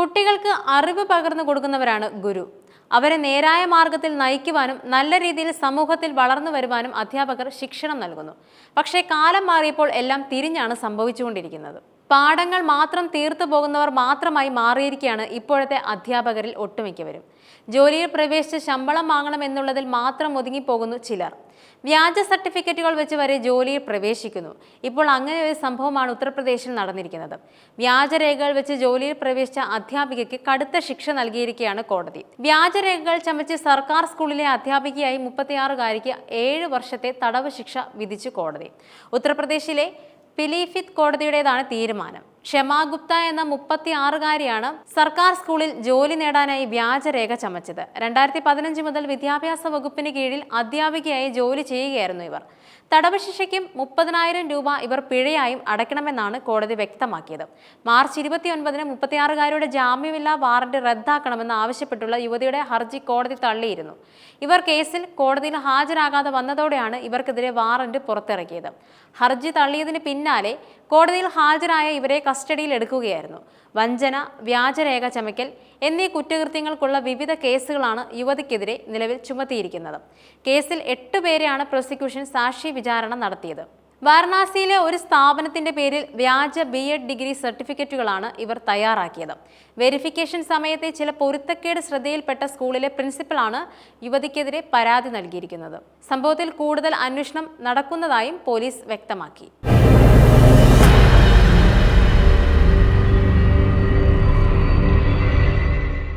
കുട്ടികൾക്ക് അറിവ് പകർന്നു കൊടുക്കുന്നവരാണ് ഗുരു. അവരെ നേരായ മാർഗത്തിൽ നയിക്കുവാനും നല്ല രീതിയിൽ സമൂഹത്തിൽ വളർന്നു വരുവാനും അധ്യാപകർ ശിക്ഷണം നൽകുന്നു. പക്ഷേ കാലം മാറിയപ്പോൾ എല്ലാം തിരിഞ്ഞാണ് സംഭവിച്ചുകൊണ്ടിരിക്കുന്നത്. പാഠങ്ങൾ മാത്രം തീർത്തു പോകുന്നവർ മാത്രമായി മാറിയിരിക്കുകയാണ് ഇപ്പോഴത്തെ അധ്യാപകരിൽ ഒട്ടുമിക്കവരും. ജോലിയിൽ പ്രവേശിച്ച് ശമ്പളം വാങ്ങണം എന്നുള്ളതിൽ മാത്രം ഒതുങ്ങിപ്പോകുന്നു ചിലർ. വ്യാജ സർട്ടിഫിക്കറ്റുകൾ വെച്ച് വരെ ജോലിയിൽ പ്രവേശിക്കുന്നു. ഇപ്പോൾ അങ്ങനെ ഒരു സംഭവമാണ് ഉത്തർപ്രദേശിൽ നടന്നിരിക്കുന്നത്. വ്യാജരേഖകൾ വെച്ച് ജോലിയിൽ പ്രവേശിച്ച അധ്യാപികയ്ക്ക് കടുത്ത ശിക്ഷ നൽകിയിരിക്കുകയാണ് കോടതി. വ്യാജരേഖകൾ ചമച്ച് സർക്കാർ സ്കൂളിലെ അധ്യാപികയായി മുപ്പത്തിയാറുകാരിക്ക് ഏഴ് വർഷത്തെ തടവ് ശിക്ഷ വിധിച്ചു കോടതി. ഉത്തർപ്രദേശിലെ പിലിഫിത് കോടതിയുടേതാണ് തീരുമാനം. ക്ഷമാ ഗുപ്ത എന്ന മുപ്പത്തി ആറുകാരിയാണ് സർക്കാർ സ്കൂളിൽ ജോലി നേടാനായി വ്യാജരേഖ ചമച്ചത്. രണ്ടായിരത്തി പതിനഞ്ച് മുതൽ വിദ്യാഭ്യാസ വകുപ്പിന് കീഴിൽ അധ്യാപികയായി ജോലി ചെയ്യുകയായിരുന്നു ഇവർ. തടവ് ശിക്ഷയ്ക്കും മുപ്പതിനായിരം രൂപ ഇവർ പിഴയായും അടയ്ക്കണമെന്നാണ് കോടതി വ്യക്തമാക്കിയത്. മാർച്ച് ഇരുപത്തിയൊൻപതിന് മുപ്പത്തിയാറുകാരുടെ ജാമ്യമില്ലാ വാറന്റ് റദ്ദാക്കണമെന്ന് ആവശ്യപ്പെട്ടുള്ള യുവതിയുടെ ഹർജി കോടതി തള്ളിയിരുന്നു. ഇവർ കേസിൽ കോടതിയിൽ ഹാജരാകാതെ വന്നതോടെയാണ് ഇവർക്കെതിരെ വാറന്റ് പുറത്തിറക്കിയത്. ഹർജി തള്ളിയതിന് പിന്നാലെ കോടതിയിൽ ഹാജരായ ഇവരെ കസ്റ്റഡിയിൽ എടുക്കുകയായിരുന്നു വഞ്ചന വ്യാജരേഖ ചമയ്ക്കൽ എന്നീ കുറ്റകൃത്യങ്ങൾക്കുള്ള വിവിധ കേസുകളാണ് യുവതിക്കെതിരെ നിലവിൽ ചുമത്തിയിരിക്കുന്നത്. കേസിൽ എട്ട് പേരെയാണ് പ്രോസിക്യൂഷൻ സാക്ഷി വിചാരണ നടത്തിയത്. വാരണാസിയിലെ ഒരു സ്ഥാപനത്തിന്റെ പേരിൽ വ്യാജ ബി എഡ് ഡിഗ്രി സർട്ടിഫിക്കറ്റുകളാണ് ഇവർ തയ്യാറാക്കിയത്. വെരിഫിക്കേഷൻ സമയത്തെ ചില പൊരുത്തക്കേട് ശ്രദ്ധയിൽപ്പെട്ട സ്കൂളിലെ പ്രിൻസിപ്പലാണ് യുവതിക്കെതിരെ പരാതി നൽകിയിരിക്കുന്നത്. സംഭവത്തിൽ കൂടുതൽ അന്വേഷണം നടക്കുന്നതായും പോലീസ് വ്യക്തമാക്കി.